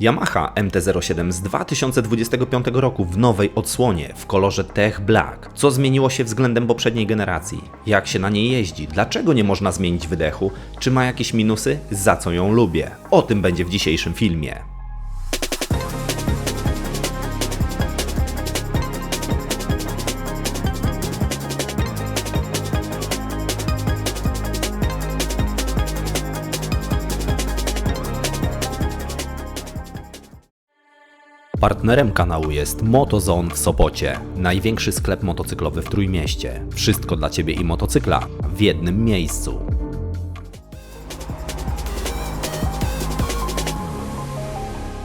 Yamaha MT-07 z 2025 roku w nowej odsłonie w kolorze Tech Black. Co zmieniło się względem poprzedniej generacji? Jak się na niej jeździ? Dlaczego nie można zmienić wydechu? Czy ma jakieś minusy? Za co ją lubię? O tym będzie w dzisiejszym filmie. Partnerem kanału jest MotoZone w Sopocie, największy sklep motocyklowy w Trójmieście. Wszystko dla Ciebie i motocykla w jednym miejscu.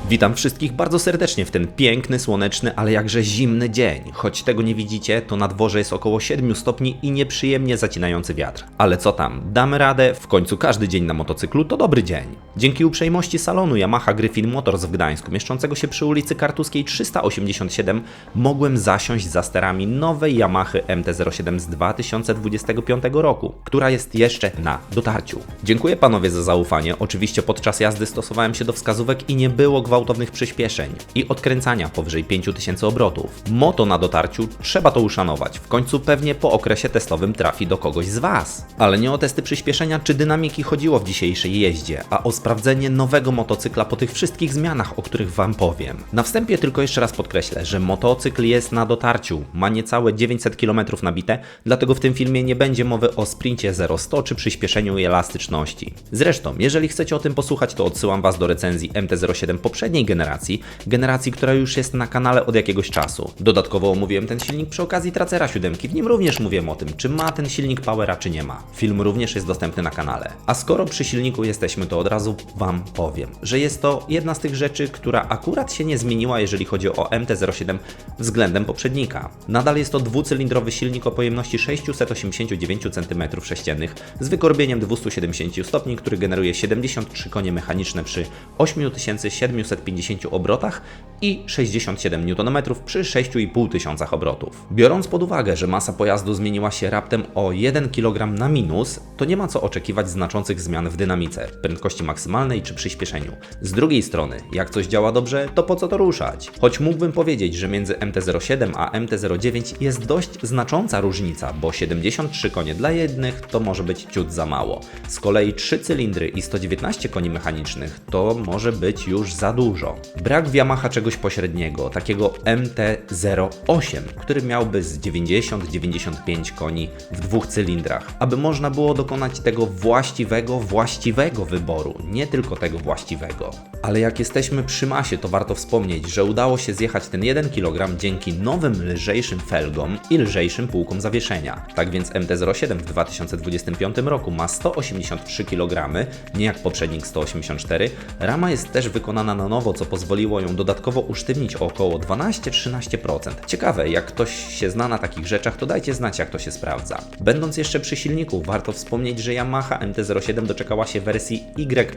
Witam wszystkich bardzo serdecznie w ten piękny, słoneczny, ale jakże zimny dzień. Choć tego nie widzicie, to na dworze jest około 7 stopni i nieprzyjemnie zacinający wiatr. Ale co tam, damy radę, w końcu każdy dzień na motocyklu to dobry dzień. Dzięki uprzejmości salonu Yamaha Gryfin Motors w Gdańsku, mieszczącego się przy ulicy Kartuskiej 387, mogłem zasiąść za sterami nowej Yamahy MT-07 z 2025 roku, która jest jeszcze na dotarciu. Dziękuję panowie za zaufanie. Oczywiście podczas jazdy stosowałem się do wskazówek i nie było gwałtownych przyspieszeń i odkręcania powyżej 5000 obrotów. Moto na dotarciu trzeba to uszanować. W końcu pewnie po okresie testowym trafi do kogoś z Was. Ale nie o testy przyspieszenia czy dynamiki chodziło w dzisiejszej jeździe, a o sprawdzenie nowego motocykla po tych wszystkich zmianach, o których Wam powiem. Na wstępie tylko jeszcze raz podkreślę, że motocykl jest na dotarciu, ma niecałe 900 km nabite, dlatego w tym filmie nie będzie mowy o sprincie 0-100 czy przyspieszeniu i elastyczności. Zresztą, jeżeli chcecie o tym posłuchać, to odsyłam Was do recenzji MT-07 poprzedniej generacji, generacji, która już jest na kanale od jakiegoś czasu. Dodatkowo omówiłem ten silnik przy okazji Tracera 7, w nim również mówiłem o tym, czy ma ten silnik Powera, czy nie ma. Film również jest dostępny na kanale. A skoro przy silniku jesteśmy, to od razu Wam powiem, że jest to jedna z tych rzeczy, która akurat się nie zmieniła, jeżeli chodzi o MT-07 względem poprzednika. Nadal jest to dwucylindrowy silnik o pojemności 689 cm3 z wykorbieniem 270 stopni, który generuje 73 konie mechaniczne przy 8750 obrotach i 67 Nm przy 6500 obrotów. Biorąc pod uwagę, że masa pojazdu zmieniła się raptem o 1 kg na minus, to nie ma co oczekiwać znaczących zmian w dynamice, prędkości maksymalnej czy przyspieszeniu. Z drugiej strony, jak coś działa dobrze, to po co to ruszać? Choć mógłbym powiedzieć, że między MT-07 a MT-09 jest dość znacząca różnica, bo 73 konie dla jednych to może być ciut za mało. Z kolei 3 cylindry i 119 koni mechanicznych to może być już za dużo. Brak w Yamaha czegoś pośredniego, takiego MT-08, który miałby z 90-95 koni w dwóch cylindrach, aby można było dokonać tego właściwego, właściwego wyboru, nie tylko tego właściwego. Ale jak jesteśmy przy masie, to warto wspomnieć, że udało się zjechać ten 1 kg dzięki nowym, lżejszym felgom i lżejszym półkom zawieszenia. Tak więc MT-07 w 2025 roku ma 183 kg, nie jak poprzednik 184. Rama jest też wykonana na nowo, co pozwoliło ją dodatkowo usztywnić o około 12-13%. Ciekawe, jak ktoś się zna na takich rzeczach, to dajcie znać, jak to się sprawdza. Będąc jeszcze przy silniku, warto wspomnieć, że Yamaha MT-07 doczekała się wersji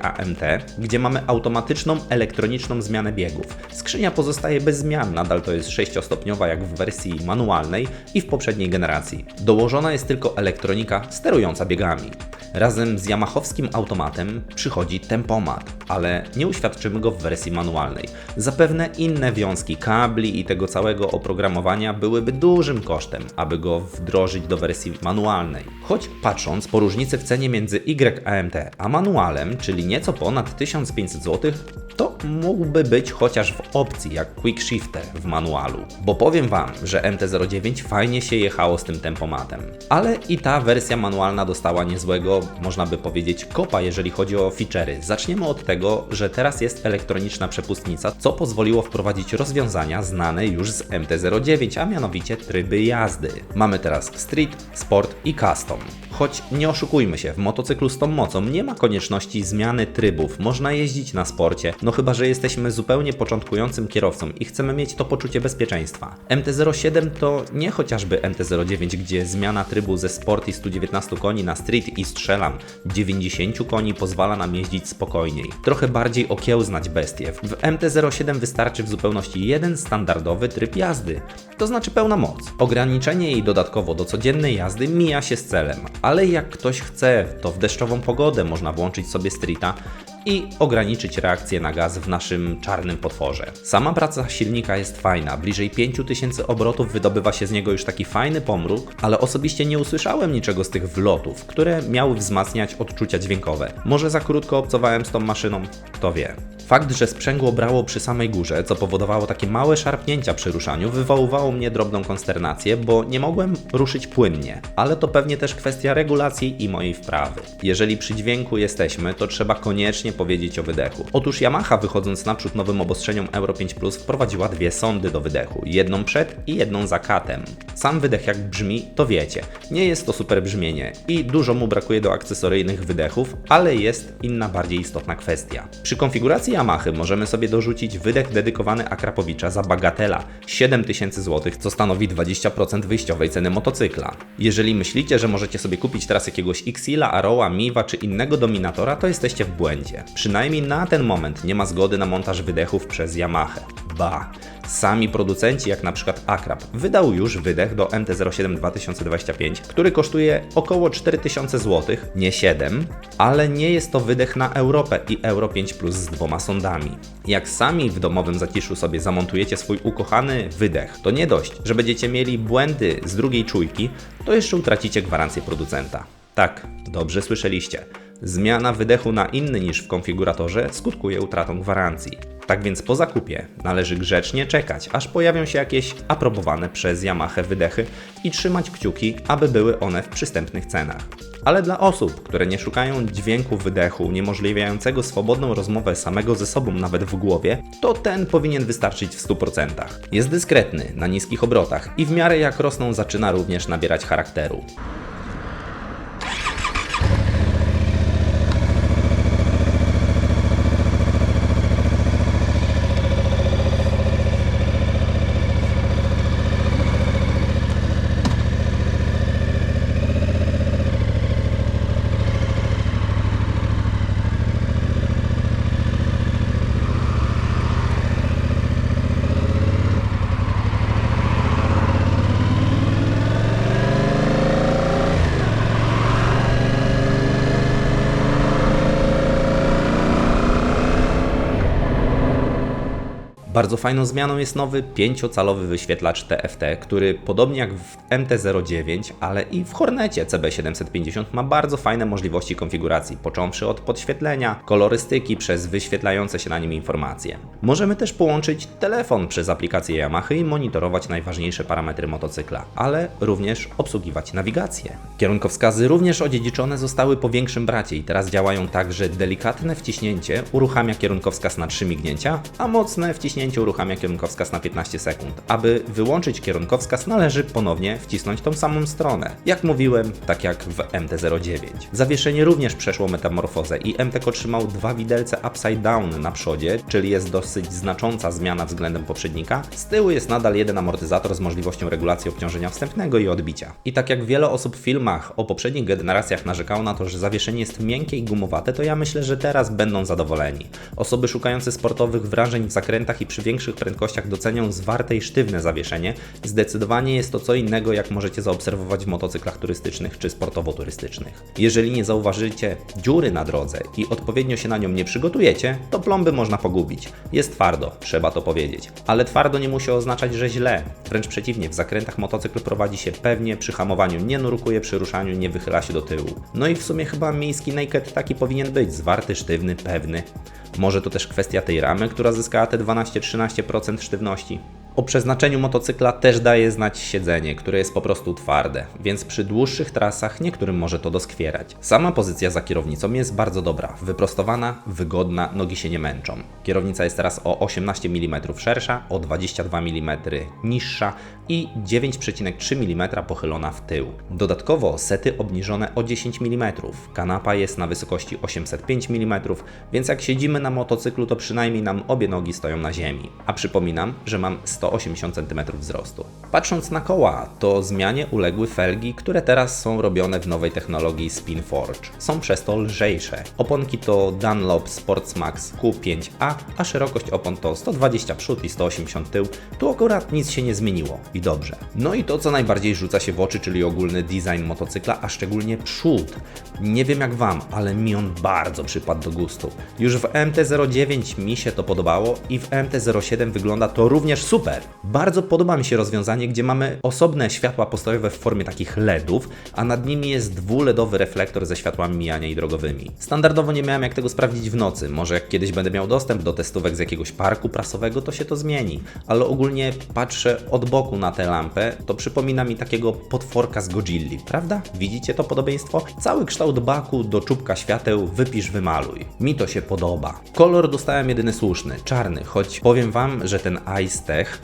YAMT, gdzie mamy automatyczną, elektroniczną zmianę biegów. Skrzynia pozostaje bez zmian, nadal to jest 6-stopniowa jak w wersji manualnej i w poprzedniej generacji. Dołożona jest tylko elektronika sterująca biegami. Razem z Yamahowskim automatem przychodzi tempomat, ale nie uświadczymy go w wersji manualnej. Zapewne inne wiązki kabli i tego całego oprogramowania byłyby dużym kosztem, aby go wdrożyć do wersji manualnej. Choć patrząc po różnicy w cenie między YAMT a manualem, czyli nieco ponad 1500 zł, to mógłby być chociaż w opcji jak Quick Shifter w manualu. Bo powiem Wam, że MT-09 fajnie się jechało z tym tempomatem. Ale i ta wersja manualna dostała niezłego, można by powiedzieć, kopa, jeżeli chodzi o feature'y. Zaczniemy od tego, że teraz jest elektroniczna przepustnica, co pozwoliło wprowadzić rozwiązania znane już z MT-09, a mianowicie tryby jazdy. Mamy teraz Street, Sport i Custom. Choć nie oszukujmy się, w motocyklu z tą mocą nie ma konieczności zmiany trybów. Można jeździć na sporcie, no chyba, że jesteśmy zupełnie początkującym kierowcą i chcemy mieć to poczucie bezpieczeństwa. MT-07 to nie chociażby MT-09, gdzie zmiana trybu ze sport i 119 koni na street i strzelam 90 koni pozwala nam jeździć spokojniej. Trochę bardziej okiełznać bestie. W MT-07 wystarczy w zupełności jeden standardowy tryb jazdy, to znaczy pełna moc. Ograniczenie jej dodatkowo do codziennej jazdy mija się z celem, ale jak ktoś chce, to w deszczową pogodę można włączyć sobie streeta i ograniczyć reakcję na gaz w naszym czarnym potworze. Sama praca silnika jest fajna, bliżej 5000 obrotów wydobywa się z niego już taki fajny pomruk, ale osobiście nie usłyszałem niczego z tych wlotów, które miały wzmacniać odczucia dźwiękowe. Może za krótko obcowałem z tą maszyną, kto wie. Fakt, że sprzęgło brało przy samej górze, co powodowało takie małe szarpnięcia przy ruszaniu, wywoływało mnie drobną konsternację, bo nie mogłem ruszyć płynnie. Ale to pewnie też kwestia regulacji i mojej wprawy. Jeżeli przy dźwięku jesteśmy, to trzeba koniecznie powiedzieć o wydechu. Otóż Yamaha wychodząc naprzód nowym obostrzeniem Euro 5 Plus wprowadziła dwie sondy do wydechu, jedną przed i jedną za katem. Sam wydech jak brzmi, to wiecie. Nie jest to super brzmienie i dużo mu brakuje do akcesoryjnych wydechów, ale jest inna bardziej istotna kwestia. Przy konfiguracji Yamahy możemy sobie dorzucić wydech dedykowany Akrapowicza za bagatela 7000 zł, co stanowi 20% wyjściowej ceny motocykla. Jeżeli myślicie, że możecie sobie kupić teraz jakiegoś Xila, Aroa, Miwa czy innego dominatora, to jesteście w błędzie. Przynajmniej na ten moment nie ma zgody na montaż wydechów przez Yamaha. Ba! Sami producenci, jak na przykład Akrap, wydał już wydech do MT-07 2025, który kosztuje około 4000 zł, nie 7, ale nie jest to wydech na Europę i Euro 5 Plus z dwoma sondami. Jak sami w domowym zaciszu sobie zamontujecie swój ukochany wydech, to nie dość, że będziecie mieli błędy z drugiej czujki, to jeszcze utracicie gwarancję producenta. Tak, dobrze słyszeliście. Zmiana wydechu na inny niż w konfiguratorze skutkuje utratą gwarancji. Tak więc po zakupie należy grzecznie czekać, aż pojawią się jakieś aprobowane przez Yamaha wydechy i trzymać kciuki, aby były one w przystępnych cenach. Ale dla osób, które nie szukają dźwięku wydechu uniemożliwiającego swobodną rozmowę samego ze sobą nawet w głowie, to ten powinien wystarczyć w 100%. Jest dyskretny, na niskich obrotach i w miarę jak rosną zaczyna również nabierać charakteru. Bardzo fajną zmianą jest nowy 5-calowy wyświetlacz TFT, który podobnie jak w MT-09, ale i w Hornecie CB750 ma bardzo fajne możliwości konfiguracji, począwszy od podświetlenia, kolorystyki przez wyświetlające się na nim informacje. Możemy też połączyć telefon przez aplikację Yamaha i monitorować najważniejsze parametry motocykla, ale również obsługiwać nawigację. Kierunkowskazy również odziedziczone zostały po większym bracie i teraz działają tak, że delikatne wciśnięcie uruchamia kierunkowskaz na 3 mignięcia, a mocne wciśnięcie uruchamia kierunkowskaz na 15 sekund. Aby wyłączyć kierunkowskaz należy ponownie wcisnąć tą samą stronę. Jak mówiłem, tak jak w MT-09. Zawieszenie również przeszło metamorfozę i MTK otrzymał dwa widelce upside down na przodzie, czyli jest dosyć znacząca zmiana względem poprzednika. Z tyłu jest nadal jeden amortyzator z możliwością regulacji obciążenia wstępnego i odbicia. I tak jak wiele osób w filmach o poprzednich generacjach narzekało na to, że zawieszenie jest miękkie i gumowate, to ja myślę, że teraz będą zadowoleni. Osoby szukające sportowych wrażeń w zakrętach i przy większych prędkościach docenią zwarte i sztywne zawieszenie. Zdecydowanie jest to co innego, jak możecie zaobserwować w motocyklach turystycznych czy sportowo-turystycznych. Jeżeli nie zauważycie dziury na drodze i odpowiednio się na nią nie przygotujecie, to plomby można pogubić. Jest twardo, trzeba to powiedzieć. Ale twardo nie musi oznaczać, że źle. Wręcz przeciwnie, w zakrętach motocykl prowadzi się pewnie, przy hamowaniu nie nurkuje, przy ruszaniu nie wychyla się do tyłu. No i w sumie chyba miejski naked taki powinien być, zwarty, sztywny, pewny. Może to też kwestia tej ramy, która zyskała te 12-13% sztywności. O przeznaczeniu motocykla też daje znać siedzenie, które jest po prostu twarde, więc przy dłuższych trasach niektórym może to doskwierać. Sama pozycja za kierownicą jest bardzo dobra, wyprostowana, wygodna, nogi się nie męczą. Kierownica jest teraz o 18 mm szersza, o 22 mm niższa i 9,3 mm pochylona w tył. Dodatkowo sety obniżone o 10 mm. Kanapa jest na wysokości 805 mm, więc jak siedzimy na motocyklu, to przynajmniej nam obie nogi stoją na ziemi. A przypominam, że mam 100 180 cm wzrostu. Patrząc na koła, to zmianie uległy felgi, które teraz są robione w nowej technologii Spin Forge. Są przez to lżejsze. Oponki to Dunlop Sportsmax Q5A, a szerokość opon to 120 przód i 180 tył. Tu akurat nic się nie zmieniło i dobrze. No i to, co najbardziej rzuca się w oczy, czyli ogólny design motocykla, a szczególnie przód. Nie wiem jak Wam, ale mi on bardzo przypadł do gustu. Już w MT-09 mi się to podobało i w MT-07 wygląda to również super. Bardzo podoba mi się rozwiązanie, gdzie mamy osobne światła postojowe w formie takich LEDów, a nad nimi jest dwuledowy reflektor ze światłami mijania i drogowymi. Standardowo nie miałem jak tego sprawdzić w nocy. Może jak kiedyś będę miał dostęp do testówek z jakiegoś parku prasowego, to się to zmieni. Ale ogólnie patrzę od boku na tę lampę, to przypomina mi takiego potworka z Godzilli, prawda? Widzicie to podobieństwo? Cały kształt baku do czubka świateł wypisz, wymaluj. Mi to się podoba. Kolor dostałem jedyny słuszny, czarny, choć powiem Wam, że ten Ice Tech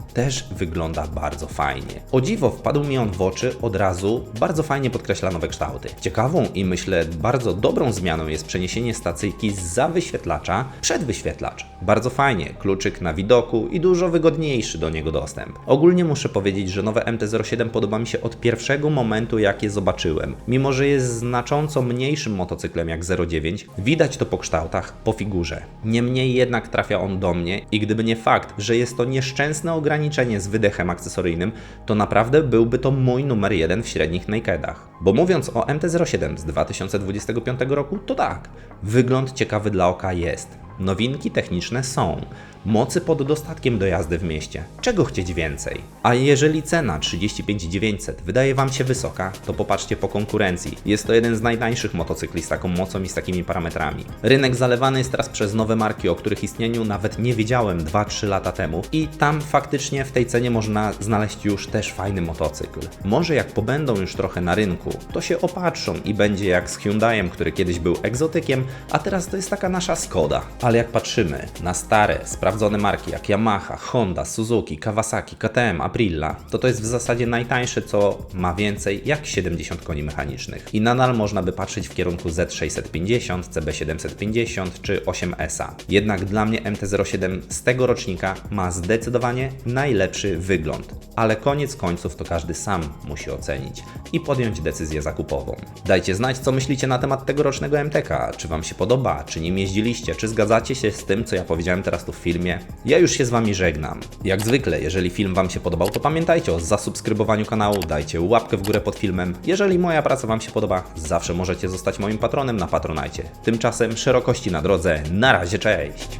też wygląda bardzo fajnie. O dziwo wpadł mi on w oczy od razu, bardzo fajnie podkreśla nowe kształty. Ciekawą i myślę bardzo dobrą zmianą jest przeniesienie stacyjki za wyświetlacza przed wyświetlacz. Bardzo fajnie, kluczyk na widoku i dużo wygodniejszy do niego dostęp. Ogólnie muszę powiedzieć, że nowe MT-07 podoba mi się od pierwszego momentu jak je zobaczyłem. Mimo, że jest znacząco mniejszym motocyklem jak 09, widać to po kształtach, po figurze. Niemniej jednak trafia on do mnie i gdyby nie fakt, że jest to nieszczęsne ograniczenie z wydechem akcesoryjnym, to naprawdę byłby to mój numer jeden w średnich nakedach. Bo mówiąc o MT-07 z 2025 roku, to tak, wygląd ciekawy dla oka jest. Nowinki techniczne są. Mocy pod dostatkiem do jazdy w mieście. Czego chcieć więcej? A jeżeli cena 35 900 wydaje Wam się wysoka, to popatrzcie po konkurencji. Jest to jeden z najtańszych motocykli z taką mocą i z takimi parametrami. Rynek zalewany jest teraz przez nowe marki, o których istnieniu nawet nie wiedziałem 2-3 lata temu i tam faktycznie w tej cenie można znaleźć już też fajny motocykl. Może jak pobędą już trochę na rynku, to się opatrzą i będzie jak z Hyundaiem, który kiedyś był egzotykiem, a teraz to jest taka nasza Skoda. Ale jak patrzymy na stare, sprawdzone marki jak Yamaha, Honda, Suzuki, Kawasaki, KTM, Aprilia, to to jest w zasadzie najtańsze, co ma więcej jak 70 koni mechanicznych. I nadal można by patrzeć w kierunku Z650, CB750 czy 8S. Jednak dla mnie MT-07 z tego rocznika ma zdecydowanie najlepszy wygląd. Ale koniec końców to każdy sam musi ocenić i podjąć decyzję zakupową. Dajcie znać, co myślicie na temat tegorocznego MTK. Czy Wam się podoba, czy nim jeździliście, czy zgadzacie się z tym, co ja powiedziałem teraz tu w filmie. Ja już się z Wami żegnam. Jak zwykle, jeżeli film Wam się podobał, to pamiętajcie o zasubskrybowaniu kanału, dajcie łapkę w górę pod filmem. Jeżeli moja praca Wam się podoba, zawsze możecie zostać moim patronem na Patronajcie. Tymczasem szerokości na drodze, na razie, cześć!